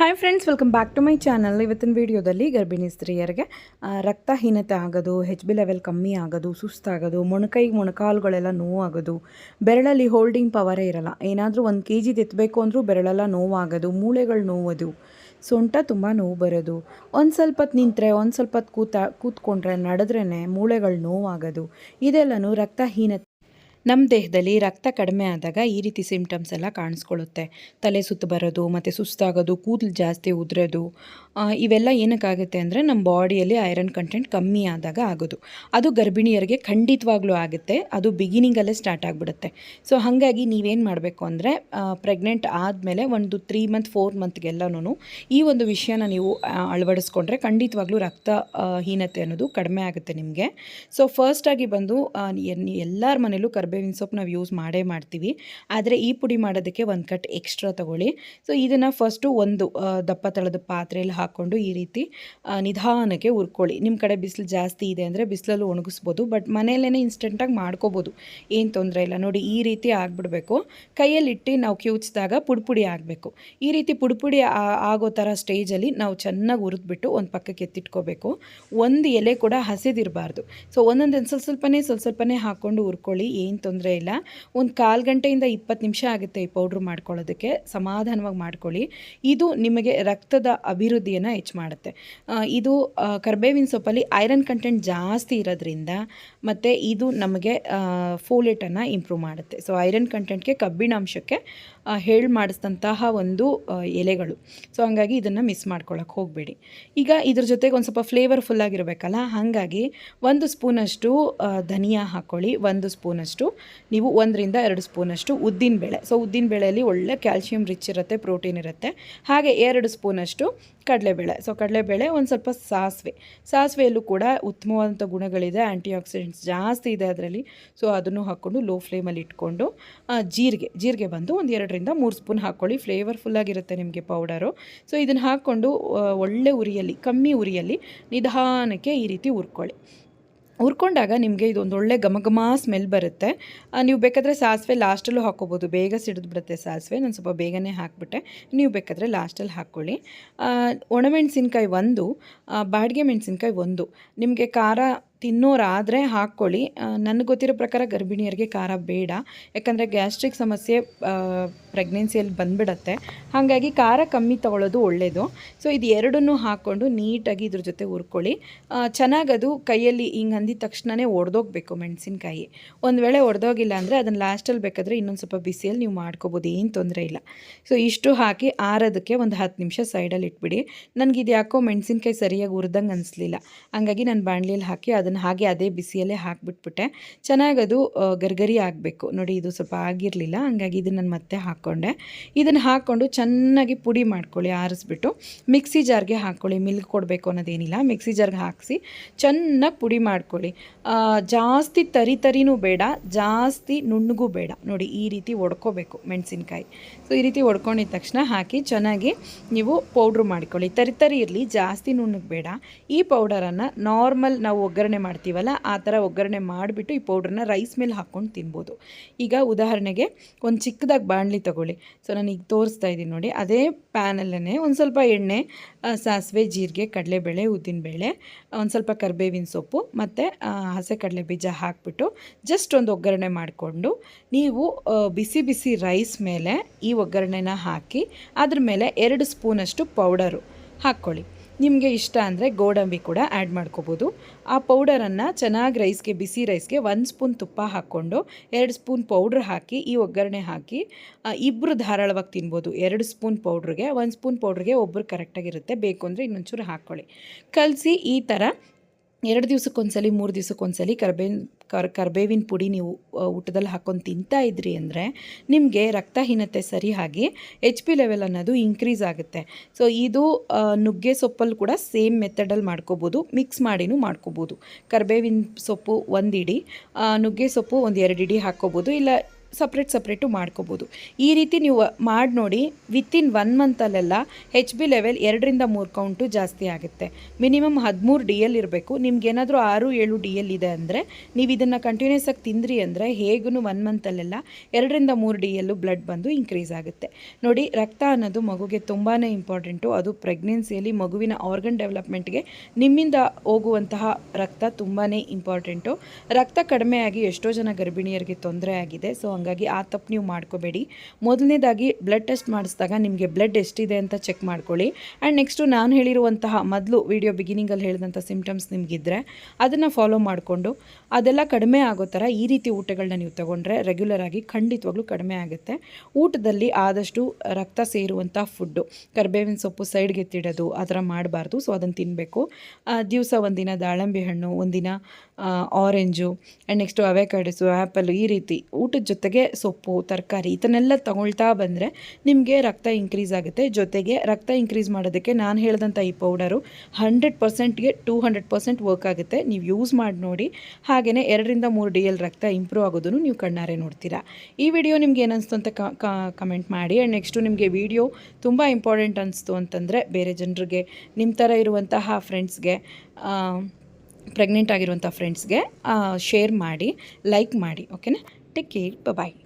Hi friends welcome back to my channel ಇವತ್ತಿನ ವಿಡಿಯೋದಲ್ಲಿ ಗರ್ಭಿಣಿ ಸ್ತ್ರೀಯರಿಗೆ ರಕ್ತಹೀನತೆ ಆಗೋದು ಹೆಚ್ ಬಿ ಲೆವೆಲ್ ಕಮ್ಮಿ ಆಗೋದು, ಸುಸ್ತಾಗೋದು, ಮೊಣಕೈ, ಮೊಣಕಾಲುಗಳೆಲ್ಲ ನೋವಾಗೋದು, ಬೆರಳಲ್ಲಿ ಹೋಲ್ಡಿಂಗ್ ಪವರೇ ಇರಲ್ಲ. ಏನಾದರೂ ಒಂದು ಕೆ ಜಿ ತೆತ್ತಬೇಕು ಅಂದರೂ ಬೆರಳೆಲ್ಲ ನೋವಾಗೋದು, ಮೂಳೆಗಳು ನೋವೋದು, ಸೊಂಟ ತುಂಬ ನೋವು ಬರೋದು. ಒಂದು ಸ್ವಲ್ಪ ಹೊತ್ತು ನಿಂತರೆ, ಒಂದು ಸ್ವಲ್ಪ ಕೂತ, ಕೂತ್ಕೊಂಡ್ರೆ ನಡೆದ್ರೇ ಮೂಳೆಗಳು ನೋವಾಗೋದು. ಇದೆಲ್ಲನೂ ರಕ್ತಹೀನತೆ ನಮ್ಮ ದೇಹದಲ್ಲಿ ರಕ್ತ ಕಡಿಮೆ ಆದಾಗ ಈ ರೀತಿ ಸಿಂಪ್ಟಮ್ಸ್ ಎಲ್ಲ ಕಾಣಿಸ್ಕೊಳ್ಳುತ್ತೆ. ತಲೆ ಸುತ್ತು ಬರೋದು, ಮತ್ತು ಸುಸ್ತಾಗೋದು, ಕೂದಲು ಜಾಸ್ತಿ ಉದುರೋದು ಇವೆಲ್ಲ ಏನಕ್ಕಾಗುತ್ತೆ ಅಂದರೆ ನಮ್ಮ ಬಾಡಿಯಲ್ಲಿ ಐರನ್ ಕಂಟೆಂಟ್ ಕಮ್ಮಿ ಆದಾಗ ಆಗೋದು. ಅದು ಗರ್ಭಿಣಿಯರಿಗೆ ಖಂಡಿತವಾಗ್ಲೂ ಆಗುತ್ತೆ. ಅದು ಬಿಗಿನಿಂಗಲ್ಲೇ ಸ್ಟಾರ್ಟ್ ಆಗಿಬಿಡುತ್ತೆ. ಸೊ ಹಾಗಾಗಿ ನೀವೇನು ಮಾಡಬೇಕು ಅಂದರೆ ಪ್ರೆಗ್ನೆಂಟ್ ಆದಮೇಲೆ ಒಂದು ತ್ರೀ ಮಂತ್ ಫೋರ್ ಮಂತ್ಗೆಲ್ಲನೂ ಈ ಒಂದು ವಿಷಯನ ನೀವು ಅಳವಡಿಸ್ಕೊಂಡ್ರೆ ಖಂಡಿತವಾಗ್ಲೂ ರಕ್ತ ಹೀನತೆ ಅನ್ನೋದು ಕಡಿಮೆ ಆಗುತ್ತೆ ನಿಮಗೆ. ಸೊ ಫಸ್ಟಾಗಿ ಬಂದು ಎಲ್ಲರ ಮನೇಲೂ ಕರ್ಬೇವಿನ ಸೊಪ್ಪು ನಾವು ಯೂಸ್ ಮಾಡೇ ಮಾಡ್ತೀವಿ ಆದರೆ ಈ ಪುಡಿ ಮಾಡೋದಕ್ಕೆ ಒಂದು ಕಟ್ ಎಕ್ಸ್ಟ್ರಾ ತಗೊಳ್ಳಿ ಸೊ ಇದನ್ನು ಫಸ್ಟು ಒಂದು ದಪ್ಪ ತಳದ ಪಾತ್ರೆಯಲ್ಲಿ ಹಾಕ್ಕೊಂಡು ಈ ರೀತಿ ನಿಧಾನಕ್ಕೆ ಹುರ್ಕೊಳ್ಳಿ ನಿಮ್ಮ ಕಡೆ ಬಿಸಿಲು ಜಾಸ್ತಿ ಇದೆ ಅಂದರೆ ಬಿಸಿಲಲ್ಲೂ ಒಣಗಿಸ್ಬೋದು ಬಟ್ ಮನೆಯಲ್ಲೇ ಇನ್ಸ್ಟೆಂಟಾಗಿ ಮಾಡ್ಕೋಬೋದು ಏನು ತೊಂದರೆ ಇಲ್ಲ ನೋಡಿ ಈ ರೀತಿ ಆಗಿಬಿಡಬೇಕು ಕೈಯಲ್ಲಿಟ್ಟು ನಾವು ಕಿವುಚಿದಾಗ ಪುಡಿಪುಡಿ ಪುಡಿ ಆಗಬೇಕು ಈ ರೀತಿ ಪುಡಿಪುಡಿ ಆಗೋ ಥರ ಸ್ಟೇಜಲ್ಲಿ ನಾವು ಚೆನ್ನಾಗಿ ಹುರಿದ್ಬಿಟ್ಟು ಒಂದು ಪಕ್ಕಕ್ಕೆ ಎತ್ತಿಟ್ಕೋಬೇಕು ಒಂದು ಎಲೆ ಕೂಡ ಹಸಿದಿರಬಾರ್ದು ಸೊ ಒಂದೊಂದು ಸ್ವಲ್ಪ ಸ್ವಲ್ಪನೇ ಸ್ವಲ್ಪ ಸ್ವಲ್ಪನೇ ಹಾಕ್ಕೊಂಡು ಹುರ್ಕೊಳ್ಳಿ ಏನು ತೊಂದರೆ ಇಲ್ಲ. ಒಂದು ಕಾಲು ಗಂಟೆಯಿಂದ ಇಪ್ಪತ್ತು ನಿಮಿಷ ಆಗುತ್ತೆ ಈ ಪೌಡ್ರ್ ಮಾಡ್ಕೊಳ್ಳೋದಕ್ಕೆ. ಸಮಾಧಾನವಾಗಿ ಮಾಡ್ಕೊಳ್ಳಿ. ಇದು ನಿಮಗೆ ರಕ್ತದ ಅಭಿವೃದ್ಧಿಯನ್ನು ಹೆಚ್ಚು ಮಾಡುತ್ತೆ. ಇದು ಕರ್ಬೇವಿನ ಸೊಪ್ಪಲ್ಲಿ ಐರನ್ ಕಂಟೆಂಟ್ ಜಾಸ್ತಿ ಇರೋದ್ರಿಂದ ಮತ್ತು ಇದು ನಮಗೆ ಫೋಲೇಟನ್ನು ಇಂಪ್ರೂವ್ ಮಾಡುತ್ತೆ. ಸೊ, ಐರನ್ ಕಂಟೆಂಟ್ಗೆ ಕಬ್ಬಿಣಾಂಶಕ್ಕೆ ಹೇಳಿ ಮಾಡಿಸಿದಂತಹ ಒಂದು ಎಲೆಗಳು. ಸೊ, ಹಂಗಾಗಿ ಇದನ್ನು ಮಿಸ್ ಮಾಡ್ಕೊಳ್ಳೋಕೆ ಹೋಗಬೇಡಿ. ಈಗ ಇದ್ರ ಜೊತೆಗೆ ಒಂದು ಸ್ವಲ್ಪ ಫ್ಲೇವರ್ಫುಲ್ ಆಗಿರಬೇಕಲ್ಲ? ಹಾಗಾಗಿ ಒಂದು ಸ್ಪೂನಷ್ಟು ಧನಿಯಾ ಹಾಕ್ಕೊಳ್ಳಿ ಒಂದು ಸ್ಪೂನಷ್ಟು ನೀವು ಒಂದರಿಂದ ಎರಡು ಸ್ಪೂನಷ್ಟು ಉದ್ದಿನಬೇಳೆ ಸೊ ಉದ್ದಿನಬೇಳೆಯಲ್ಲಿ ಒಳ್ಳೆ ಕ್ಯಾಲ್ಶಿಯಂ ರಿಚ್ ಇರುತ್ತೆ ಪ್ರೋಟೀನ್ ಇರುತ್ತೆ. ಹಾಗೆ ಎರಡು ಸ್ಪೂನಷ್ಟು ಕಡಲೆಬೇಳೆ. ಸೊ ಕಡಲೆಬೇಳೆ ಒಂದು ಸ್ವಲ್ಪ ಸಾಸಿವೆ. ಸಾಸಿವೆಯಲ್ಲೂ ಕೂಡ ಉತ್ತಮವಾದಂಥ ಗುಣಗಳಿದೆ ಆ್ಯಂಟಿ ಆಕ್ಸಿಡೆಂಟ್ಸ್ ಜಾಸ್ತಿ ಇದೆ ಅದರಲ್ಲಿ. ಸೊ ಅದನ್ನು ಹಾಕ್ಕೊಂಡು ಲೋ ಫ್ಲೇಮಲ್ಲಿ ಇಟ್ಕೊಂಡು ಜೀರಿಗೆ ಜೀರಿಗೆ ಬಂದು ಒಂದು ಎರಡರಿಂದ ಮೂರು ಸ್ಪೂನ್ ಹಾಕ್ಕೊಳ್ಳಿ ಫ್ಲೇವರ್ಫುಲ್ಲಾಗಿರುತ್ತೆ ನಿಮಗೆ ಪೌಡರು ಸೊ ಇದನ್ನು ಹಾಕ್ಕೊಂಡು ಒಳ್ಳೆ ಉರಿಯಲ್ಲಿ, ಕಮ್ಮಿ ಉರಿಯಲ್ಲಿ ನಿಧಾನಕ್ಕೆ ಈ ರೀತಿ ಹುರ್ಕೊಳ್ಳಿ. ಹುರ್ಕೊಂಡಾಗ ನಿಮಗೆ ಇದೊಂದು ಒಳ್ಳೆ ಘಮ ಘಮ ಸ್ಮೆಲ್ ಬರುತ್ತೆ ನೀವು ಬೇಕಾದರೆ ಸಾಸಿವೆ ಲಾಸ್ಟಲ್ಲೂ ಹಾಕ್ಕೋಬೋದು ಬೇಗ ಸಿಡಿದು ಬಿಡುತ್ತೆ ಸಾಸಿವೆ. ನಾನು ಸ್ವಲ್ಪ ಬೇಗನೆ ಹಾಕಿಬಿಟ್ಟೆ. ನೀವು ಬೇಕಾದರೆ ಲಾಸ್ಟಲ್ಲಿ ಹಾಕ್ಕೊಳ್ಳಿ. ಒಣಮೆಣಸಿನ್ಕಾಯಿ ಒಂದು ಬಾಡಿಗೆ ಮೆಣಸಿನ್ಕಾಯಿ ಒಂದು. ನಿಮಗೆ ಖಾರ ತಿನ್ನೋರಾದರೆ ಹಾಕ್ಕೊಳ್ಳಿ. ನನಗೆ ಗೊತ್ತಿರೋ ಪ್ರಕಾರ ಗರ್ಭಿಣಿಯರಿಗೆ ಖಾರ ಬೇಡ. ಯಾಕಂದರೆ ಗ್ಯಾಸ್ಟ್ರಿಕ್ ಸಮಸ್ಯೆ ಪ್ರೆಗ್ನೆನ್ಸಿಯಲ್ಲಿ ಬಂದುಬಿಡತ್ತೆ. ಹಾಗಾಗಿ ಖಾರ ಕಮ್ಮಿ ತೊಗೊಳ್ಳೋದು ಒಳ್ಳೆಯದು ಸೊ ಇದು ಎರಡನ್ನೂ ಹಾಕ್ಕೊಂಡು ನೀಟಾಗಿ ಇದ್ರ ಜೊತೆ ಹುರ್ಕೊಳ್ಳಿ. ಅದು ಕೈಯಲ್ಲಿ ಹಿಂಗೆ ಅಂದಿದ ತಕ್ಷಣವೇ ಒಡೆದೋಗ್ಬೇಕು ಮೆಣಸಿನ್ಕಾಯಿ. ಒಂದು ವೇಳೆ ಒಡೆದೋಗಿಲ್ಲ ಅಂದರೆ ಅದನ್ನು ಲಾಸ್ಟಲ್ಲಿ ಬೇಕಾದರೆ ಇನ್ನೊಂದು ಸ್ವಲ್ಪ ಬಿಸಿಯಲ್ಲಿ ನೀವು ಮಾಡ್ಕೋಬೋದು, ಏನು ತೊಂದರೆ ಇಲ್ಲ. ಸೊ, ಇಷ್ಟು ಹಾಕಿ ಆರೋದಕ್ಕೆ ಒಂದು ಹತ್ತು ನಿಮಿಷ ಸೈಡಲ್ಲಿ ಇಟ್ಬಿಡಿ. ನನಗೆ ಇದು ಯಾಕೋ ಮೆಣಸಿನ್ಕಾಯಿ ಸರಿಯಾಗಿ ಹುರಿದಂಗೆ ಅನಿಸ್ಲಿಲ್ಲ. ಹಂಗಾಗಿ ನಾನು ಬಾಣಲಿಯಲ್ಲಿ ಹಾಕಿ ಅದನ್ನು ಹಾಗೆ ಅದೇ ಬಿಸಿಯಲ್ಲೇ ಹಾಕಿಬಿಟ್ಬಿಟ್ಟೆ. ಚೆನ್ನಾಗಿ ಅದು ಗರ್ಗರಿ ಆಗಬೇಕು. ನೋಡಿ, ಇದು ಸ್ವಲ್ಪ ಆಗಿರಲಿಲ್ಲ, ಹಂಗಾಗಿ ಇದನ್ನು ನಾನು ಮತ್ತೆ ಹಾಕ್ಕೊಂಡೆ. ಇದನ್ನು ಹಾಕ್ಕೊಂಡು ಚೆನ್ನಾಗಿ ಪುಡಿ ಮಾಡ್ಕೊಳ್ಳಿ, ಆರಿಸ್ಬಿಟ್ಟು. ಮಿಕ್ಸಿ ಜಾರ್ಗೆ ಹಾಕ್ಕೊಳ್ಳಿ, ಮಿಲ್ಕ್ ಕೊಡಬೇಕು ಅನ್ನೋದೇನಿಲ್ಲ. ಮಿಕ್ಸಿ ಜಾರ್ಗೆ ಹಾಕಿಸಿ ಚೆನ್ನಾಗಿ ಪುಡಿ ಮಾಡ್ಕೊಳ್ಳಿ. ಜಾಸ್ತಿ ತರಿ ತರಿನೂ ಬೇಡ, ಜಾಸ್ತಿ ನುಣ್ಣಗೂ ಬೇಡ. ನೋಡಿ, ಈ ರೀತಿ ಒಡ್ಕೋಬೇಕು ಮೆಣಸಿನ್ಕಾಯಿ. ಸೊ, ಈ ರೀತಿ ಒಡ್ಕೊಂಡಿದ ತಕ್ಷಣ ಹಾಕಿ ಚೆನ್ನಾಗಿ ನೀವು ಪೌಡ್ರ್ ಮಾಡ್ಕೊಳ್ಳಿ. ತರಿ ತರಿ ಇರಲಿ, ಜಾಸ್ತಿ ನುಣ್ಣಗೆ ಬೇಡ. ಈ ಪೌಡರನ್ನು ನಾರ್ಮಲ್ ನಾವು ಒಗ್ಗರಣೆ ಮಾಡ್ತೀವಲ್ಲ, ಆ ಥರ ಒಗ್ಗರಣೆ ಮಾಡಿಬಿಟ್ಟು ಈ ಪೌಡ್ರನ್ನ ರೈಸ್ ಮೇಲೆ ಹಾಕ್ಕೊಂಡು ತಿನ್ಬೋದು. ಈಗ ಉದಾಹರಣೆಗೆ ಒಂದು ಚಿಕ್ಕದಾಗಿ ಬಾಣಲಿ ತಗೊಳ್ಳಿ. ಸೊ ನಾನು ಈಗ ತೋರಿಸ್ತಾ ಇದ್ದೀನಿ ನೋಡಿ. ಅದೇ ಪ್ಯಾನಲ್ಲೇ ಒಂದು ಸ್ವಲ್ಪ ಎಣ್ಣೆ ಸಾಸಿವೆ, ಜೀರಿಗೆ, ಕಡಲೆಬೇಳೆ, ಉದ್ದಿನಬೇಳೆ, ಒಂದು ಸ್ವಲ್ಪ ಕರಿಬೇವಿನ ಸೊಪ್ಪು ಮತ್ತು ಹಸೆ ಕಡಲೆ ಬೀಜ ಹಾಕಿಬಿಟ್ಟು ಜಸ್ಟ್ ಒಂದು ಒಗ್ಗರಣೆ ಮಾಡಿಕೊಂಡು ನೀವು ಬಿಸಿ ಬಿಸಿ ರೈಸ್ ಮೇಲೆ ಈ ಒಗ್ಗರಣೆನ ಹಾಕಿ ಅದ್ರ ಮೇಲೆ ಎರಡು ಸ್ಪೂನಷ್ಟು ಪೌಡರು ಹಾಕ್ಕೊಳ್ಳಿ. ನಿಮಗೆ ಇಷ್ಟ ಅಂದರೆ ಗೋಡಂಬಿ ಕೂಡ ಆ್ಯಡ್ ಮಾಡ್ಕೋಬೋದು. ಆ ಪೌಡರನ್ನು ಚೆನ್ನಾಗಿ ರೈಸ್ಗೆ ಬಿಸಿ ರೈಸ್ಗೆ ಒಂದು ಸ್ಪೂನ್ ತುಪ್ಪ ಹಾಕ್ಕೊಂಡು, ಎರಡು ಸ್ಪೂನ್ ಪೌಡ್ರ್ ಹಾಕಿ, ಈ ಒಗ್ಗರಣೆ ಹಾಕಿ ಇಬ್ಬರು ಧಾರಾಳವಾಗಿ ತಿನ್ಬೋದು. ಎರಡು ಸ್ಪೂನ್ ಪೌಡ್ರಿಗೆ ಒಂದು ಸ್ಪೂನ್ ಪೌಡ್ರಿಗೆ ಒಬ್ಬರು ಕರೆಕ್ಟಾಗಿರುತ್ತೆ ಬೇಕು ಅಂದರೆ ಇನ್ನೊಂಚೂರು ಹಾಕ್ಕೊಳ್ಳಿ ಕಲಸಿ ಈ ಥರ ಎರಡು ದಿವ್ಸಕ್ಕೊಂದ್ಸಲಿ, ಮೂರು ದಿವ್ಸಕ್ಕೊಂದ್ಸಲಿ ಕರ್ಬೇವಿನ ಕರ್, ಕರ್ಬೇವಿನ ಪುಡಿ ನೀವು ಊಟದಲ್ಲಿ ಹಾಕ್ಕೊಂಡು ತಿಂತಾ ಇದ್ರಿ ಅಂದರೆ ನಿಮಗೆ ರಕ್ತಹೀನತೆ ಸರಿಯಾಗಿ ಎಚ್ ಪಿ ಲೆವೆಲ್ ಅನ್ನೋದು ಇನ್ಕ್ರೀಸ್ ಆಗುತ್ತೆ. ಸೊ ಇದು ನುಗ್ಗೆ ಸೊಪ್ಪಲ್ಲಿ ಕೂಡ ಸೇಮ್ ಮೆಥಡಲ್ಲಿ ಮಾಡ್ಕೋಬೋದು ಮಿಕ್ಸ್ ಮಾಡಿನೂ ಮಾಡ್ಕೋಬೋದು. ಕರ್ಬೇವಿನ ಸೊಪ್ಪು ಒಂದು ಇಡಿ ನುಗ್ಗೆ ಸೊಪ್ಪು ಒಂದು ಎರಡು ಇಡಿ ಹಾಕ್ಕೋಬೋದು. ಇಲ್ಲ ಸಪ್ರೇಟ್ ಸಪ್ರೇಟು ಮಾಡ್ಕೋಬೋದು. ಈ ರೀತಿ ನೀವು ಮಾಡಿ ನೋಡಿ ವಿತಿನ್ ಒನ್ ಮಂತಲ್ಲೆಲ್ಲ ಹೆಚ್ ಬಿ ಲೆವೆಲ್ ಎರಡರಿಂದ ಮೂರು ಕೌಂಟು ಜಾಸ್ತಿ ಆಗುತ್ತೆ. ಮಿನಿಮಮ್ ಹದಿಮೂರು ಡಿ ಎಲ್ ಇರಬೇಕು. ನಿಮ್ಗೇನಾದರೂ ಆರು, ಏಳು ಡಿ ಎಲ್ ಇದೆ ಅಂದರೆ, ನೀವು ಇದನ್ನು ಕಂಟಿನ್ಯೂಸ್ ಆಗಿ ತಿಂದ್ರಿ ಅಂದರೆ ಹೇಗೂ ಒನ್ ಮಂತಲ್ಲೆಲ್ಲ ಎರಡರಿಂದ ಮೂರು ಡಿ ಎಲ್ಲು ಬ್ಲಡ್ ಬಂದು ಇನ್ಕ್ರೀಸ್ ಆಗುತ್ತೆ. ನೋಡಿ, ರಕ್ತ ಅನ್ನೋದು ಮಗುಗೆ ತುಂಬಾ ಇಂಪಾರ್ಟೆಂಟು ಅದು ಪ್ರೆಗ್ನೆನ್ಸಿಯಲ್ಲಿ ಮಗುವಿನ ಆರ್ಗನ್ ಡೆವಲಪ್ಮೆಂಟ್ಗೆ ನಿಮ್ಮಿಂದ ಹೋಗುವಂತಹ ರಕ್ತ ತುಂಬಾ ಇಂಪಾರ್ಟೆಂಟು ರಕ್ತ ಕಡಿಮೆ ಆಗಿ ಎಷ್ಟೋ ಜನ ಗರ್ಭಿಣಿಯರಿಗೆ ತೊಂದರೆ ಆಗಿದೆ. ಸೊ ಹಂಗಾಗಿ ಆ ತಪ್ಪು ನೀವು ಮಾಡ್ಕೋಬೇಡಿ. ಮೊದಲನೇದಾಗಿ ಬ್ಲಡ್ ಟೆಸ್ಟ್ ಮಾಡಿಸಿದಾಗ ನಿಮಗೆ ಬ್ಲಡ್ ಎಷ್ಟಿದೆ ಅಂತ ಚೆಕ್ ಮಾಡ್ಕೊಳ್ಳಿ. ಆ್ಯಂಡ್ ನೆಕ್ಸ್ಟು ನಾನು ಹೇಳಿರುವಂತಹ ಮೊದಲು ವಿಡಿಯೋ ಬಿಗಿನಿಂಗಲ್ಲಿ ಹೇಳಿದಂಥ ಸಿಮ್ಟಮ್ಸ್ ನಿಮಗಿದ್ರೆ ಅದನ್ನು ಫಾಲೋ ಮಾಡಿಕೊಂಡು, ಅದೆಲ್ಲ ಕಡಿಮೆ ಆಗೋ ಥರ ಈ ರೀತಿ ಊಟಗಳನ್ನ ನೀವು ತಗೊಂಡ್ರೆ ರೆಗ್ಯುಲರ್ ಆಗಿ ಖಂಡಿತವಾಗ್ಲೂ ಕಡಿಮೆ ಆಗುತ್ತೆ. ಊಟದಲ್ಲಿ ಆದಷ್ಟು ರಕ್ತ ಸೇರುವಂಥ ಫುಡ್ಡು ಕರ್ಬೇವಿನ ಸೊಪ್ಪು ಸೈಡ್ಗೆ ತಿಡೋದು ಆ ಥರ ಮಾಡಬಾರ್ದು. ಸೊ ಅದನ್ನು ತಿನ್ನಬೇಕು ದಿವಸ ಒಂದಿನ ದಾಳಂಬೆ ಹಣ್ಣು, ಒಂದಿನ orange and next avocados apple ಈ ರೀತಿ ಊಟದ ಜೊತೆಗೆ ಸೊಪ್ಪು, ತರಕಾರಿ ಇದನ್ನೆಲ್ಲ ತಗೊಳ್ತಾ ಬಂದರೆ ನಿಮಗೆ ರಕ್ತ ಇನ್ಕ್ರೀಸ್ ಆಗುತ್ತೆ. ಜೊತೆಗೆ ರಕ್ತ ಇನ್ಕ್ರೀಸ್ ಮಾಡೋದಕ್ಕೆ ನಾನು ಹೇಳಿದಂಥ ಈ ಪೌಡರು ಹಂಡ್ರೆಡ್ ಪರ್ಸೆಂಟ್ಗೆ ಟೂ ಹಂಡ್ರೆಡ್ ಪರ್ಸೆಂಟ್ ವರ್ಕ್ ಆಗುತ್ತೆ. ನೀವು ಯೂಸ್ ಮಾಡಿ ನೋಡಿ. ಹಾಗೆಯೇ ಎರಡರಿಂದ ಮೂರು ಡಿ ಎಲ್ ರಕ್ತ ಇಂಪ್ರೂವ್ ಆಗೋದನ್ನು ನೀವು ಕಣ್ಣಾರೆ ನೋಡ್ತೀರಾ. ಈ ವಿಡಿಯೋ ನಿಮ್ಗೆ ಏನಿಸ್ತು ಅಂತ ಕಮೆಂಟ್ ಮಾಡಿ. ಆ್ಯಂಡ್ ನೆಕ್ಸ್ಟು ನಿಮಗೆ ವಿಡಿಯೋ ತುಂಬ ಇಂಪಾರ್ಟೆಂಟ್ ಅನಿಸ್ತು ಅಂತಂದರೆ ಬೇರೆ ಜನರಿಗೆ ನಿಮ್ಮ ಥರ ಇರುವಂತಹ ಫ್ರೆಂಡ್ಸ್ಗೆ ಪ್ರೆಗ್ನೆಂಟ್ ಆಗಿರುವಂಥ ಫ್ರೆಂಡ್ಸ್ಗೆ ಶೇರ್ ಮಾಡಿ ಲೈಕ್ ಮಾಡಿ ಓಕೆನಾ Take care. Bye bye.